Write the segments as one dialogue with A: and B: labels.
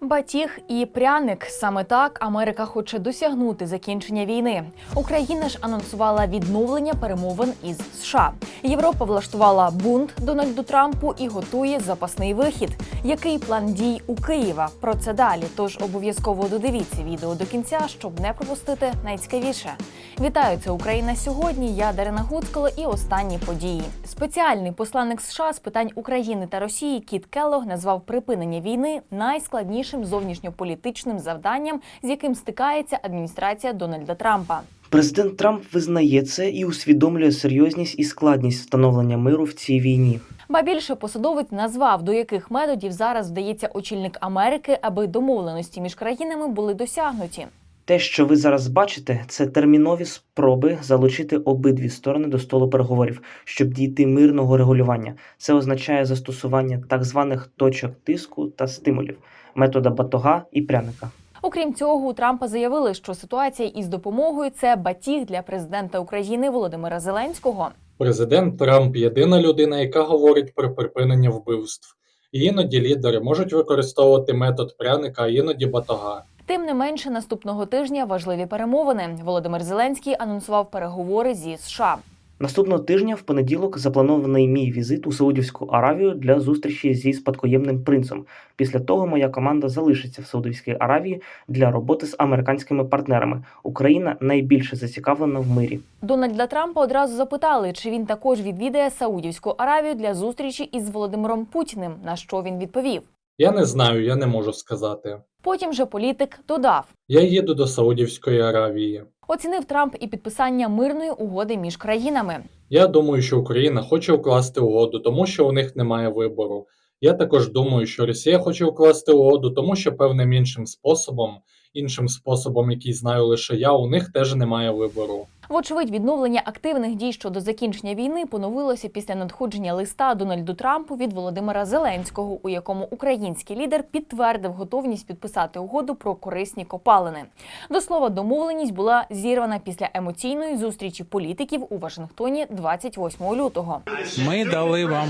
A: Батіг і пряник саме так Америка хоче досягнути закінчення війни. Україна ж анонсувала відновлення перемовин із США. Європа влаштувала бунт Дональду Трампу і готує запасний вихід. Який план дій у Києва? Про це далі. Тож обов'язково додивіться відео до кінця, щоб не пропустити найцікавіше. Вітаю, це Україна сьогодні. Я Дарина Гуцкало і останні події. Спеціальний посланник США з питань України та Росії Кіт Келлог назвав припинення війни найскладнішим зовнішньополітичним завданням, з яким стикається адміністрація Дональда Трампа.
B: Президент Трамп визнає це і усвідомлює серйозність і складність встановлення миру в цій війні.
A: Ба більше посадовець назвав, до яких методів зараз вдається очільник Америки, аби домовленості між країнами були досягнуті.
B: Те, що ви зараз бачите, це термінові спроби залучити обидві сторони до столу переговорів, щоб дійти мирного регулювання. Це означає застосування так званих точок тиску та стимулів, метода батога і пряника.
A: Окрім цього, у Трампа заявили, що ситуація із допомогою це батіг для президента України Володимира Зеленського.
C: Президент Трамп єдина людина, яка говорить про припинення вбивств. Іноді лідери можуть використовувати метод пряника, а іноді батога.
A: Тим не менше, наступного тижня важливі перемовини. Володимир Зеленський анонсував переговори зі США.
B: Наступного тижня в понеділок запланований мій візит у Саудівську Аравію для зустрічі зі спадкоємним принцем. Після того моя команда залишиться в Саудівській Аравії для роботи з американськими партнерами. Україна найбільше зацікавлена в мирі.
A: Дональда Трампа одразу запитали, чи він також відвідає Саудівську Аравію для зустрічі із Володимиром Путіним. На що він відповів.
C: Я не знаю, я не можу сказати.
A: Потім же політик додав.
C: Я їду до Саудівської Аравії.
A: Оцінив Трамп і підписання мирної угоди між країнами.
C: Я думаю, що Україна хоче укласти угоду, тому що у них немає вибору. Я також думаю, що Росія хоче укласти угоду, тому що певним іншим способом, іншим способом, який знаю лише я, у них теж немає вибору.
A: Вочевидь, відновлення активних дій щодо закінчення війни поновилося після надходження листа Дональду Трампу від Володимира Зеленського, у якому український лідер підтвердив готовність підписати угоду про корисні копалини. До слова, домовленість була зірвана після емоційної зустрічі політиків у Вашингтоні 28 лютого.
D: Ми дали вам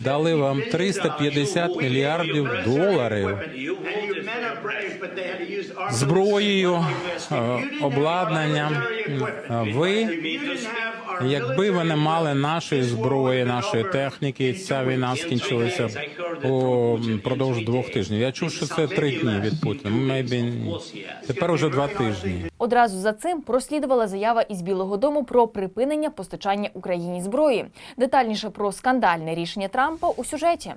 D: дали вам 350 мільярдів доларів зброєю, е, обладнанням. Ви, якби ви не мали нашої зброї, нашої техніки, ця війна скінчилася упродовж двох тижнів. Я чув, що це три дні від Путіна. Maybe. Тепер уже два тижні.
A: Одразу за цим прослідувала заява із Білого Дому про припинення постачання Україні зброї. Детальніше про скандальне рішення Трампа у сюжеті.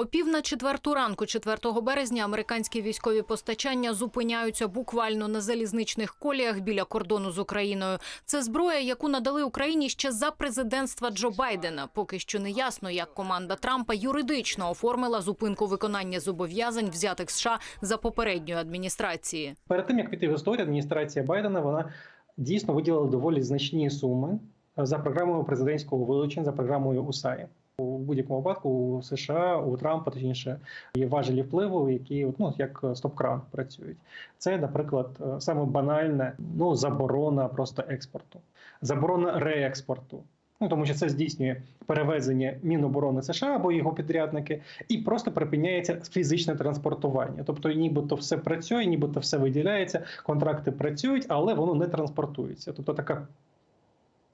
E: О пів на четверту ранку, 4 березня, американські військові постачання зупиняються буквально на залізничних коліях біля кордону з Україною. Це зброя, яку надали Україні ще за президентства Джо Байдена. Поки що не ясно, як команда Трампа юридично оформила зупинку виконання зобов'язань, взятих США за попередньої адміністрації.
F: Перед тим як піти в історію, адміністрація Байдена вона дійсно виділила доволі значні суми за програмою президентського вилучення, за програмою УСАІ. У будь-якому випадку у США у Трампа точніше є важелі впливу, які ну як стоп-кран працюють. Це, наприклад, саме банальне ну заборона просто експорту, заборона реекспорту. Ну тому що це здійснює перевезення Міноборони США або його підрядники, і просто припиняється фізичне транспортування. Тобто, нібито все працює, нібито все виділяється, контракти працюють, але воно не транспортується. Тобто така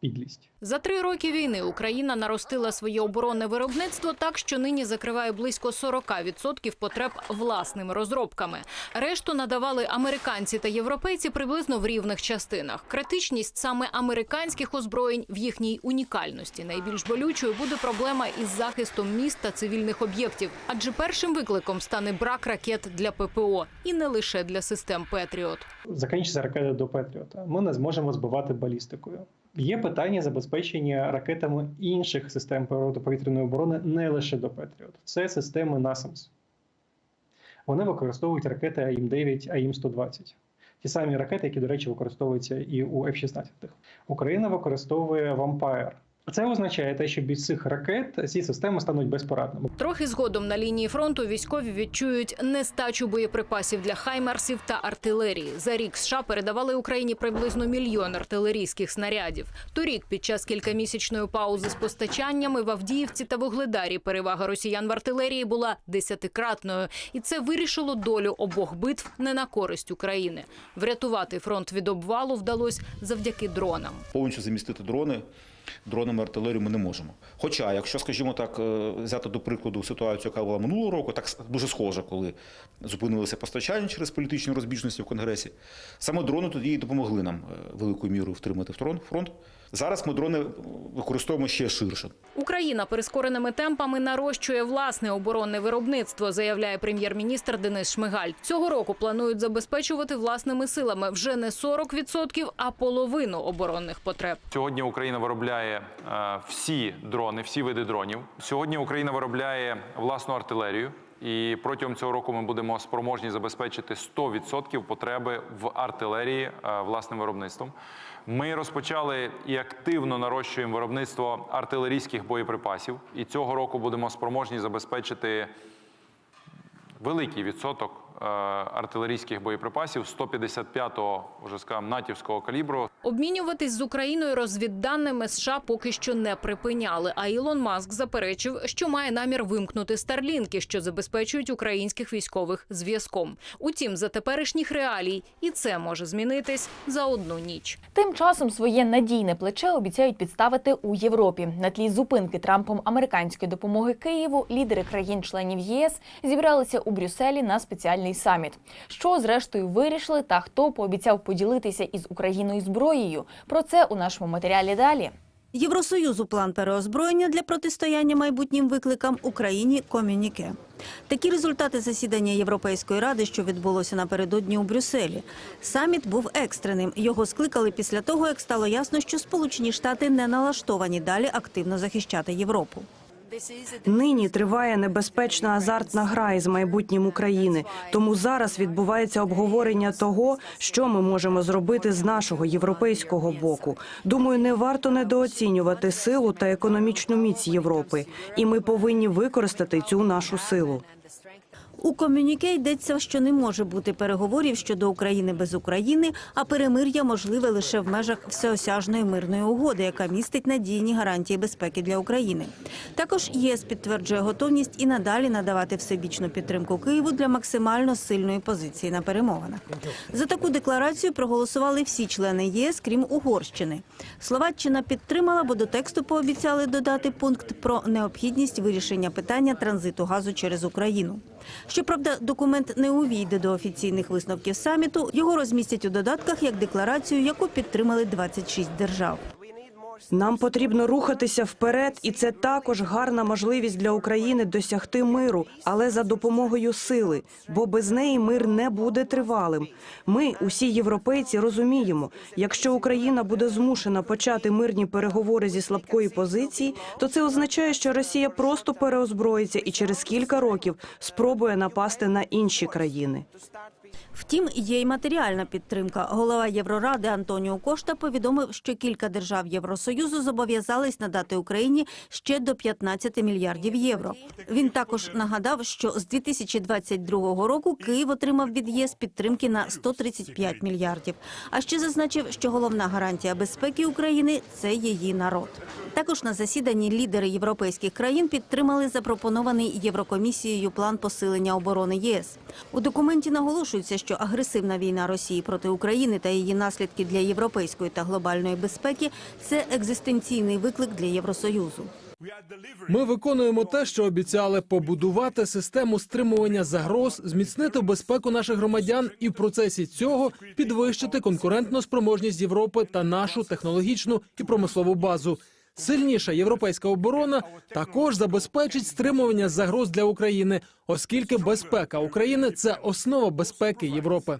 F: підлість.
E: За три роки війни Україна наростила своє оборонне виробництво так, що нині закриває близько 40% потреб власними розробками. Решту надавали американці та європейці приблизно в рівних частинах. Критичність саме американських озброєнь в їхній унікальності. Найбільш болючою буде проблема із захистом міст та цивільних об'єктів, адже першим викликом стане брак ракет для ППО і не лише для систем Петріот.
F: Закінчиться ракети до Петріота. Ми не зможемо збивати балістикою. Є питання забезпечення ракетами інших систем протиповітряної оборони не лише до Петріот. Це системи NASAMS. Вони використовують ракети АІМ-9, АІМ-120. Ті самі ракети, які, до речі, використовуються і у F-16. Україна використовує Vampire. Це означає те, що без цих ракет ці системи стануть безпорадними.
E: Трохи згодом на лінії фронту військові відчують нестачу боєприпасів для хаймарсів та артилерії. За рік США передавали Україні приблизно мільйон артилерійських снарядів. Торік, під час кількамісячної паузи з постачаннями в Авдіївці та Вугледарі перевага росіян в артилерії була десятикратною, і це вирішило долю обох битв не на користь України. Врятувати фронт від обвалу вдалося завдяки дронам.
G: повністю замістити дрони. Дронами артилерію ми не можемо. Хоча, якщо, скажімо так, е, взяти до прикладу ситуацію, яка була минулого року, так дуже схожа, коли зупинилися постачання через політичні розбіжності в Конгресі, саме дрони тоді і допомогли нам е, великою мірою втримати фронт. Зараз ми дрони використовуємо ще ширше.
E: Україна прискореними темпами нарощує власне оборонне виробництво, заявляє прем'єр-міністр Денис Шмигаль. Цього року планують забезпечувати власними силами вже не 40%, а половину оборонних потреб.
H: Сьогодні Україна виробляє всі дрони, всі види дронів. Сьогодні Україна виробляє власну артилерію. І протягом цього року ми будемо спроможні забезпечити 100% потреби в артилерії е, власним виробництвом. Ми розпочали і активно нарощуємо виробництво артилерійських боєприпасів. І цього року будемо спроможні забезпечити великий відсоток е, артилерійських боєприпасів 155-го, вже скажемо, натівського калібру.
E: Обмінюватись з Україною розвідданими США поки що не припиняли. А Ілон Маск заперечив, що має намір вимкнути старлінки, що забезпечують українських військових зв'язком. Утім, за теперішніх реалій і це може змінитись за одну ніч.
A: Тим часом своє надійне плече обіцяють підставити у Європі. На тлі зупинки Трампом американської допомоги Києву лідери країн-членів ЄС зібралися у Брюсселі на спеціальний саміт. Що зрештою вирішили та хто пообіцяв поділитися із Україною зброєю? Про це у нашому матеріалі далі.
I: Євросоюзу план переозброєння для протистояння майбутнім викликам Україні комюніке. Такі результати засідання Європейської ради, що відбулося напередодні у Брюсселі. Саміт був екстреним. Його скликали після того, як стало ясно, що Сполучені Штати не налаштовані далі активно захищати Європу.
J: Нині триває небезпечна азартна гра із майбутнім України. Тому зараз відбувається обговорення того, що ми можемо зробити з нашого європейського боку. Думаю, не варто недооцінювати силу та економічну міць Європи, і ми повинні використати цю нашу силу.
I: У комюніке йдеться, що не може бути переговорів щодо України без України, а перемир'я можливе лише в межах всеосяжної мирної угоди, яка містить надійні гарантії безпеки для України. Також ЄС підтверджує готовність і надалі надавати всебічну підтримку Києву для максимально сильної позиції на перемовинах. За таку декларацію проголосували всі члени ЄС, крім Угорщини. Словаччина підтримала, бо до тексту пообіцяли додати пункт про необхідність вирішення питання транзиту газу через Україну. Щоправда, документ не увійде до офіційних висновків саміту. Його розмістять у додатках як декларацію, яку підтримали 26 держав.
J: Нам потрібно рухатися вперед, і це також гарна можливість для України досягти миру, але за допомогою сили, бо без неї мир не буде тривалим. Ми, усі європейці, розуміємо, якщо Україна буде змушена почати мирні переговори зі слабкої позиції, то це означає, що Росія просто переозброїться і через кілька років спробує напасти на інші країни.
I: Втім, є й матеріальна підтримка. Голова Євроради Антоніо Кошта повідомив, що кілька держав Євросоюзу зобов'язались надати Україні ще до 15 мільярдів євро. Він також нагадав, що з 2022 року Київ отримав від ЄС підтримки на 135 мільярдів. А ще зазначив, що головна гарантія безпеки України це її народ. Також на засіданні лідери європейських країн підтримали запропонований Єврокомісією план посилення оборони ЄС. У документі наголошується, що агресивна війна Росії проти України та її наслідки для європейської та глобальної безпеки це екзистенційний виклик для Євросоюзу.
K: Ми виконуємо те, що обіцяли побудувати систему стримування загроз, зміцнити безпеку наших громадян і в процесі цього підвищити конкурентну спроможність Європи та нашу технологічну і промислову базу. Сильніша європейська оборона також забезпечить стримування загроз для України, оскільки безпека України це основа безпеки Європи.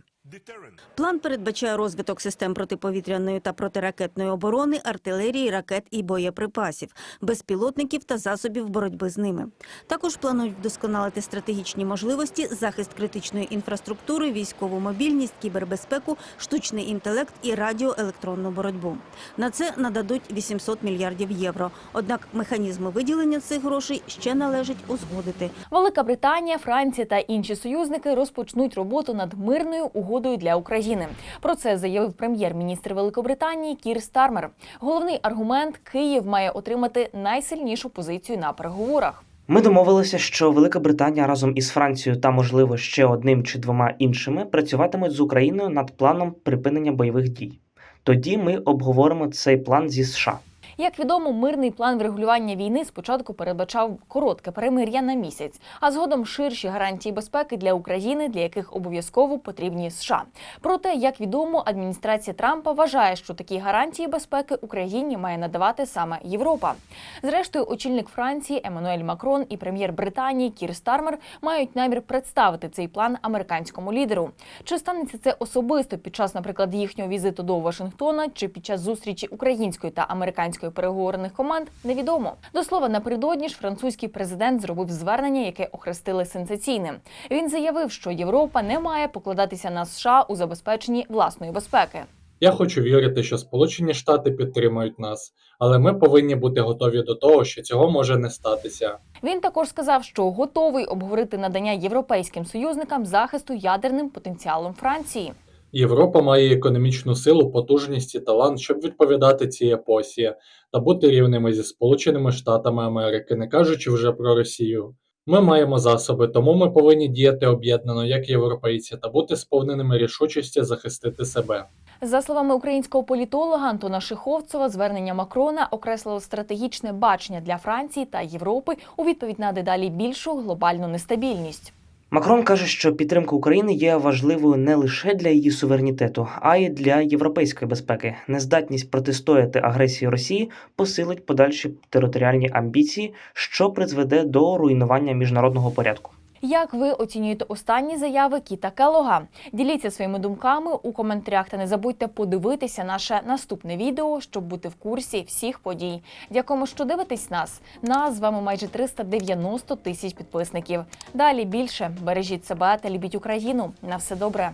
I: План передбачає розвиток систем протиповітряної та протиракетної оборони, артилерії, ракет і боєприпасів, безпілотників та засобів боротьби з ними. Також планують вдосконалити стратегічні можливості, захист критичної інфраструктури, військову мобільність, кібербезпеку, штучний інтелект і радіоелектронну боротьбу. На це нададуть 800 мільярдів євро. Однак механізми виділення цих грошей ще належить узгодити.
A: Велика Британія, Франція та інші союзники розпочнуть роботу над мирною угодою для України. Про це заявив прем'єр-міністр Великобританії Кір Стармер. Головний аргумент Київ має отримати найсильнішу позицію на переговорах.
B: Ми домовилися, що Велика Британія разом із Францією та, можливо, ще одним чи двома іншими працюватимуть з Україною над планом припинення бойових дій. Тоді ми обговоримо цей план зі США.
A: Як відомо, мирний план врегулювання війни спочатку передбачав коротке перемир'я на місяць, а згодом ширші гарантії безпеки для України, для яких обов'язково потрібні США. Проте, як відомо, адміністрація Трампа вважає, що такі гарантії безпеки Україні має надавати саме Європа. Зрештою, очільник Франції Еммануель Макрон і прем'єр Британії Кір Стармер мають намір представити цей план американському лідеру. Чи станеться це особисто під час, наприклад, їхнього візиту до Вашингтона, чи під час зустрічі української та американської переговорних команд, невідомо. До слова, напередодні ж французький президент зробив звернення, яке охрестили сенсаційним. Він заявив, що Європа не має покладатися на США у забезпеченні власної безпеки.
C: Я хочу вірити, що Сполучені Штати підтримують нас, але ми повинні бути готові до того, що цього може не статися.
A: Він також сказав, що готовий обговорити надання європейським союзникам захисту ядерним потенціалом Франції.
C: Європа має економічну силу, потужність і талант, щоб відповідати цій епосі та бути рівними зі Сполученими Штатами Америки, не кажучи вже про Росію. Ми маємо засоби, тому ми повинні діяти об'єднано як європейці та бути сповненими рішучості захистити себе.
A: За словами українського політолога Антона Шиховцева, звернення Макрона окреслило стратегічне бачення для Франції та Європи у відповідь на дедалі більшу глобальну нестабільність.
B: Макрон каже, що підтримка України є важливою не лише для її суверенітету, а й для європейської безпеки. Нездатність протистояти агресії Росії посилить подальші територіальні амбіції, що призведе до руйнування міжнародного порядку.
A: Як ви оцінюєте останні заяви Кіта Келога? Діліться своїми думками у коментарях та не забудьте подивитися наше наступне відео, щоб бути в курсі всіх подій. Дякуємо, що дивитесь нас. Нас з вами майже 390 тисяч підписників. Далі більше бережіть себе та любіть Україну. На все добре.